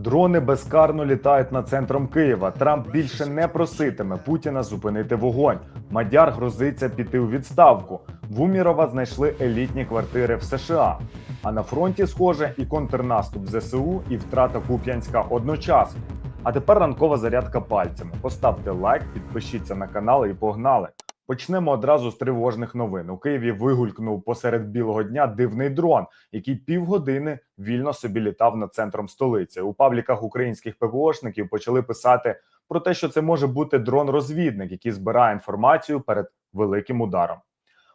Дрони безкарно літають над центром Києва. Трамп більше не проситиме Путіна зупинити вогонь. Мадяр грозиться піти у відставку. В Умірова знайшли елітні квартири в США. А на фронті, схоже, і контрнаступ ЗСУ, і втрата Куп'янська одночасно. А тепер ранкова зарядка пальцями. Поставте лайк, підпишіться на канал і погнали. Почнемо одразу з тривожних новин. У Києві вигулькнув посеред білого дня дивний дрон, який півгодини вільно собі літав над центром столиці. У пабліках українських ПВОшників почали писати про те, що це може бути дрон-розвідник, який збирає інформацію перед великим ударом.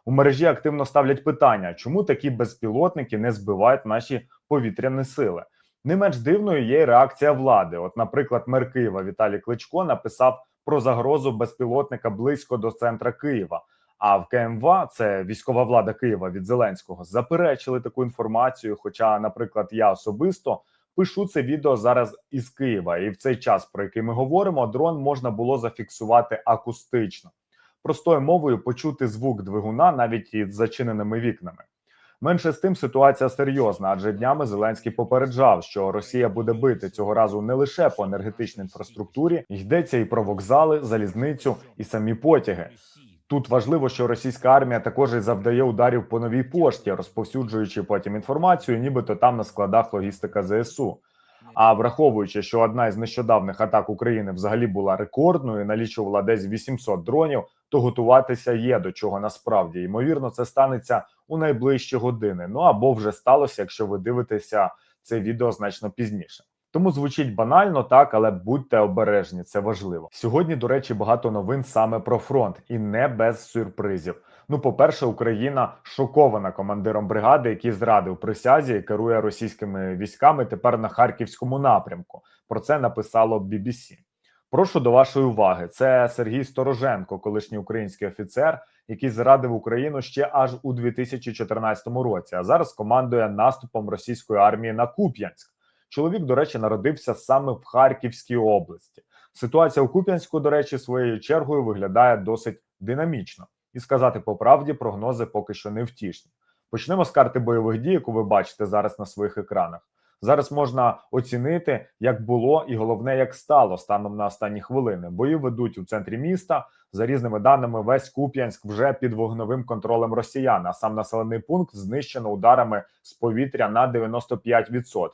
У мережі активно ставлять питання, чому такі безпілотники не збивають наші повітряні сили. Не менш дивною є й реакція влади. От, наприклад, мер Києва Віталій Кличко написав про загрозу безпілотника близько до центра Києва. А в КМВА, це військова влада Києва від Зеленського, заперечили таку інформацію. Хоча, наприклад, я особисто пишу це відео зараз із Києва, і в цей час, про який ми говоримо, дрон можна було зафіксувати акустично, простою мовою почути звук двигуна навіть із зачиненими вікнами. Менше з тим ситуація серйозна, адже днями Зеленський попереджав, що Росія буде бити цього разу не лише по енергетичній інфраструктурі, йдеться і про вокзали, залізницю і самі потяги. Тут важливо, що російська армія також і завдає ударів по новій пошті, розповсюджуючи потім інформацію, нібито там на складах логістика ЗСУ. А враховуючи, що одна із нещодавних атак України взагалі була рекордною, налічувала десь 800 дронів, то готуватися є до чого насправді. Ймовірно, це станеться у найближчі години. Ну або вже сталося, якщо ви дивитеся це відео значно пізніше. Тому звучить банально так, але будьте обережні, це важливо. Сьогодні, до речі, багато новин саме про фронт, і не без сюрпризів. Ну, по-перше, Україна шокована командиром бригади, який зрадив присязі і керує російськими військами тепер на харківському напрямку. Про це написало BBC. Прошу до вашої уваги. Це Сергій Стороженко, колишній український офіцер, який зрадив Україну ще аж у 2014 році. А зараз командує наступом російської армії на Куп'янськ. Чоловік, до речі, народився саме в Харківській області. Ситуація у Куп'янську, до речі, своєю чергою виглядає досить динамічно. І сказати по правді, прогнози поки що не втішні. Почнемо з карти бойових дій, яку ви бачите зараз на своїх екранах. Зараз можна оцінити, як було, і головне, як стало станом на останні хвилини. Бої ведуть у центрі міста. За різними даними, весь Куп'янськ вже під вогневим контролем росіян. А сам населений пункт знищено ударами з повітря на 95%.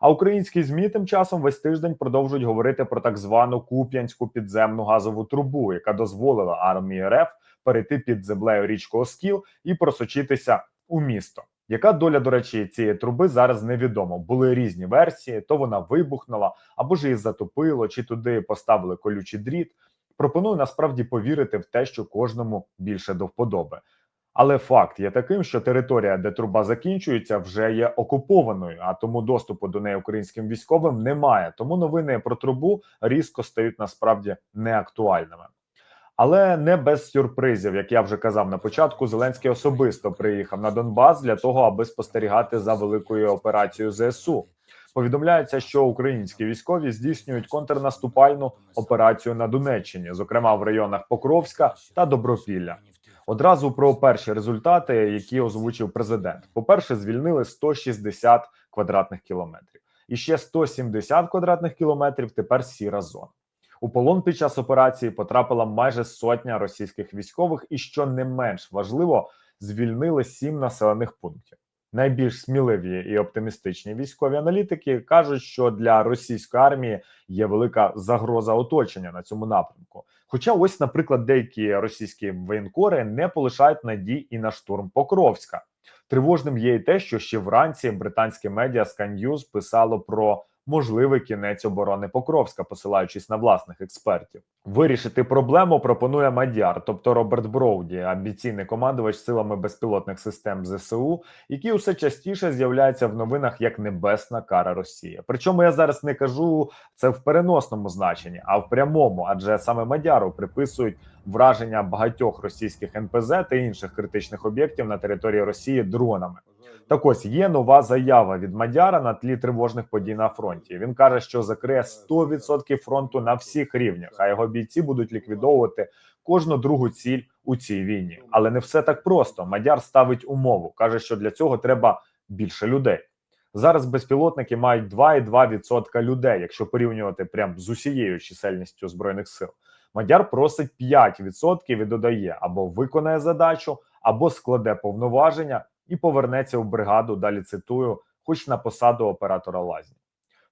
А українські змі тим часом весь тиждень продовжують говорити про так звану Куп'янську підземну газову трубу, яка дозволила армії РФ перейти під землею річку Оскіл і просочитися у місто. Яка доля, до речі, цієї труби зараз невідомо. Були різні версії: то вона вибухнула, або ж її затопило, чи туди поставили колючий дріт. Пропоную насправді повірити в те, що кожному більше до вподоби. Але факт є таким, що територія, де труба закінчується, вже є окупованою, а тому доступу до неї українським військовим немає. Тому новини про трубу різко стають насправді неактуальними. Але не без сюрпризів, як я вже казав на початку, Зеленський особисто приїхав на Донбас для того, аби спостерігати за великою операцією ЗСУ. Повідомляється, що українські військові здійснюють контрнаступальну операцію на Донеччині, зокрема в районах Покровська та Добропілля. Одразу про перші результати, які озвучив президент. По перше, звільнили 160 квадратних кілометрів, і ще 170 квадратних кілометрів тепер сіра зона. У полон під час операції потрапила майже сотня російських військових, і що не менш важливо, звільнили сім населених пунктів. Найбільш сміливі і оптимістичні військові аналітики кажуть, що для російської армії є велика загроза оточення на цьому напрямку. Хоча, ось, наприклад, деякі російські воєнкори не полишають надій і на штурм Покровська. Тривожним є і те, що ще вранці британське медіа Sky News писало про можливий кінець оборони Покровська, посилаючись на власних експертів. Вирішити проблему пропонує Мадяр, тобто Роберт Броуді, амбіційний командувач силами безпілотних систем ЗСУ, який усе частіше з'являється в новинах як небесна кара Росії. Причому я зараз не кажу це в переносному значенні, а в прямому, адже саме Мадяру приписують враження багатьох російських НПЗ та інших критичних об'єктів на території Росії дронами. Так ось є нова заява від Мадяра на тлі тривожних подій на фронті. Він каже, що закриє 100% фронту на всіх рівнях, а його бійці будуть ліквідовувати кожну другу ціль у цій війні. Але не все так просто. Мадяр ставить умову, каже, що для цього треба більше людей. Зараз безпілотники мають 2,2% людей, якщо порівнювати прям з усією чисельністю збройних сил. Мадяр просить 5% і додає або виконає задачу, або складе повноваження і повернеться в бригаду. Далі цитую, хоч на посаду оператора лазні.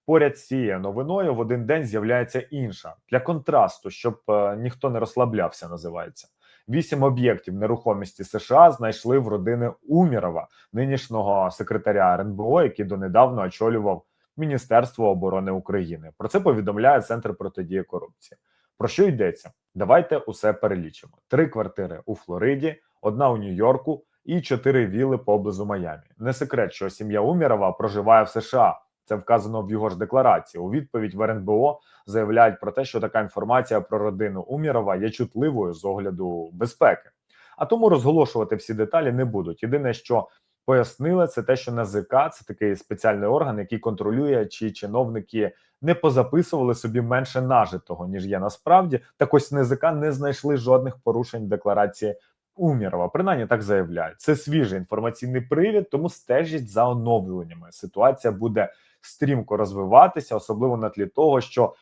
Поряд з цією новиною в один день з'являється інша для контрасту, щоб е, ніхто не розслаблявся. Називається вісім об'єктів нерухомості США знайшли в родини Умірова, нинішнього секретаря РНБО, який донедавна очолював Міністерство оборони України. Про це повідомляє Центр протидії корупції. Про що йдеться? Давайте усе перелічимо: три квартири у Флориді, одна у Нью-Йорку і чотири віли поблизу Майамі. Не секрет, що сім'я Умірова проживає в США. Це вказано в його ж декларації. У відповідь в РНБО заявляють про те, що така інформація про родину Умірова є чутливою з огляду безпеки. А тому розголошувати всі деталі не будуть. Єдине, що пояснили, це те, що НАЗК – це такий спеціальний орган, який контролює, чи чиновники не позаписували собі менше нажитого, ніж є насправді. Так ось НАЗК не знайшли жодних порушень декларації Умірова. Принаймні так заявляють. Це свіжий інформаційний привід, тому стежіть за оновленнями. Ситуація буде стрімко розвиватися, особливо на тлі того, що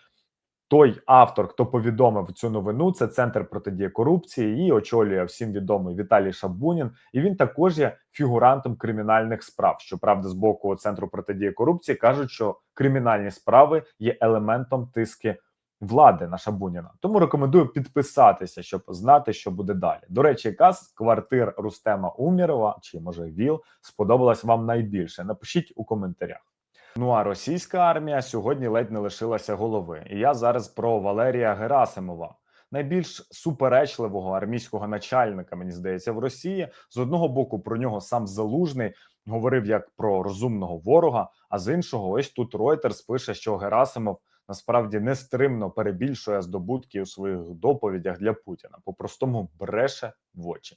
той автор, хто повідомив цю новину, це центр протидії корупції. Її очолює всім відомий Віталій Шабунін, і він також є фігурантом кримінальних справ. Щоправда, з боку центру протидії корупції кажуть, що кримінальні справи є елементом тиски влади на Шабуніна. Тому рекомендую підписатися, щоб знати, що буде далі. До речі, яка з квартир Рустема Умірова чи може ВІЛ сподобалась вам найбільше? Напишіть у коментарях. Ну а російська армія сьогодні ледь не лишилася голови. І я зараз про Валерія Герасимова, найбільш суперечливого армійського начальника, мені здається, в Росії. З одного боку про нього сам залужний говорив як про розумного ворога. А з іншого, ось тут Reuters пише, що Герасимов насправді нестримно перебільшує здобутки у своїх доповідях для Путіна. По-простому бреше в очі.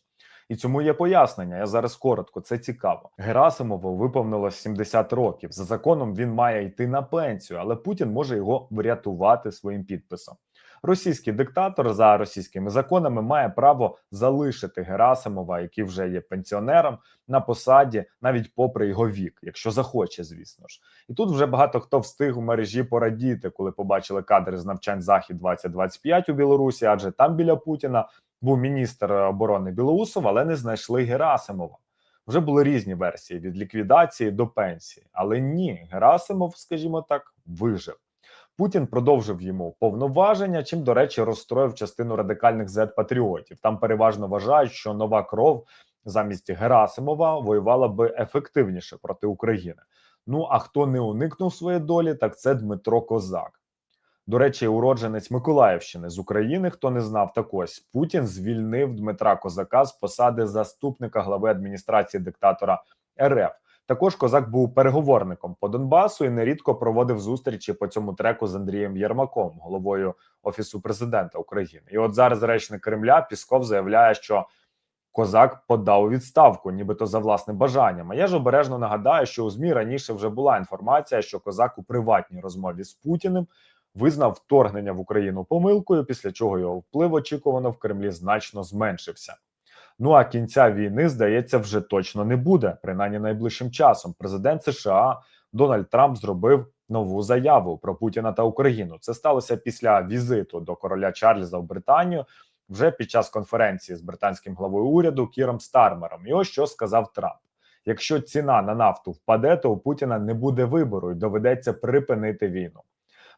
І цьому є пояснення. Я зараз коротко, це цікаво. Герасимову виповнилось 70 років. За законом він має йти на пенсію, але Путін може його врятувати своїм підписом. Російський диктатор за російськими законами має право залишити Герасимова, який вже є пенсіонером, на посаді, навіть попри його вік, якщо захоче, звісно ж. І тут вже багато хто встиг у мережі порадіти, коли побачили кадри з навчань захід 2025 у Білорусі, адже там біля Путіна був міністр оборони Білоусов, але не знайшли Герасимова. Вже були різні версії від ліквідації до пенсії, але ні, Герасимов, скажімо так, вижив. Путін продовжив йому повноваження, чим, до речі, розстроїв частину радикальних зет-патріотів. Там переважно вважають, що нова кров замість Герасимова воювала би ефективніше проти України. Ну а хто не уникнув своєї долі, так це Дмитро Козак. До речі, уродженець Миколаївщини з України. Хто не знав, так ось Путін звільнив Дмитра Козака з посади заступника глави адміністрації диктатора РФ. Також козак був переговорником по Донбасу і нерідко проводив зустрічі по цьому треку з Андрієм Єрмаком, головою офісу президента України. І от зараз речник Кремля Пісков заявляє, що козак подав відставку, нібито за власним бажанням. А я ж обережно нагадаю, що у змі раніше вже була інформація, що козак у приватній розмові з Путіним визнав вторгнення в Україну помилкою, після чого його вплив очікувано в Кремлі значно зменшився. Ну а кінця війни, здається, вже точно не буде. Принаймні найближчим часом. Президент США Дональд Трамп зробив нову заяву про Путіна та Україну. Це сталося після візиту до короля Чарльза в Британію вже під час конференції з британським главою уряду Кіром Стармером. І ось що сказав Трамп: якщо ціна на нафту впаде, то у Путіна не буде вибору і доведеться припинити війну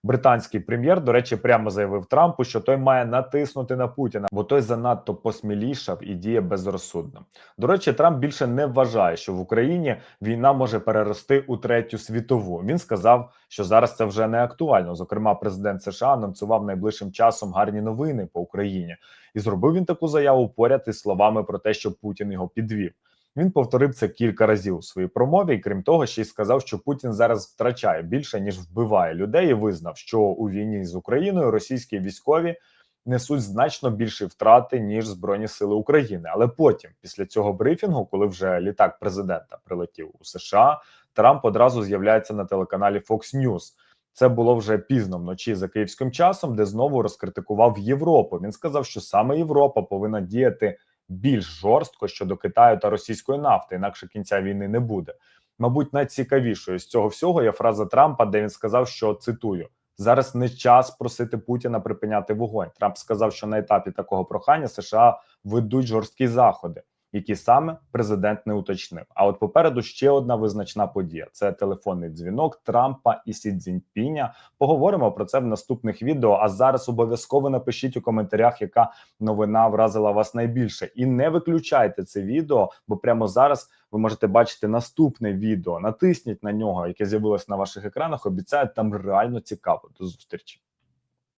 британський прем'єр, до речі, прямо заявив Трампу, що той має натиснути на Путіна, бо той занадто посмілішав і діє безрозсудно. До речі, Трамп більше не вважає, що в Україні війна може перерости у третю світову. Він сказав, що зараз це вже не актуально. Зокрема, президент США анонсував найближчим часом гарні новини по Україні, і зробив він таку заяву поряд із словами про те, що Путін його підвів. Він повторив це кілька разів у своїй промові, і крім того, ще й сказав, що Путін зараз втрачає більше ніж вбиває людей. і Визнав, що у війні з Україною російські військові несуть значно більші втрати ніж збройні сили України. Але потім, після цього брифінгу, коли вже літак президента прилетів у США, Трамп одразу з'являється на телеканалі Fox News. Це було вже пізно вночі за київським часом, де знову розкритикував Європу. Він сказав, що саме Європа повинна діяти більш жорстко щодо Китаю та російської нафти, інакше кінця війни не буде. Мабуть, найцікавішою з цього всього є фраза Трампа, де він сказав, що цитую. Зараз не час просити Путіна припиняти вогонь. Трамп сказав, що на етапі такого прохання США ведуть жорсткі заходи, які саме президент не уточнив. А от попереду ще одна визначна подія: це телефонний дзвінок Трампа і Сі Цзіньпіня. Поговоримо про це в наступних відео. А зараз обов'язково напишіть у коментарях, яка новина вразила вас найбільше, і не виключайте це відео, бо прямо зараз ви можете бачити наступне відео. Натисніть на нього, яке з'явилось на ваших екранах. Обіцяю, там реально цікаво. До зустрічі.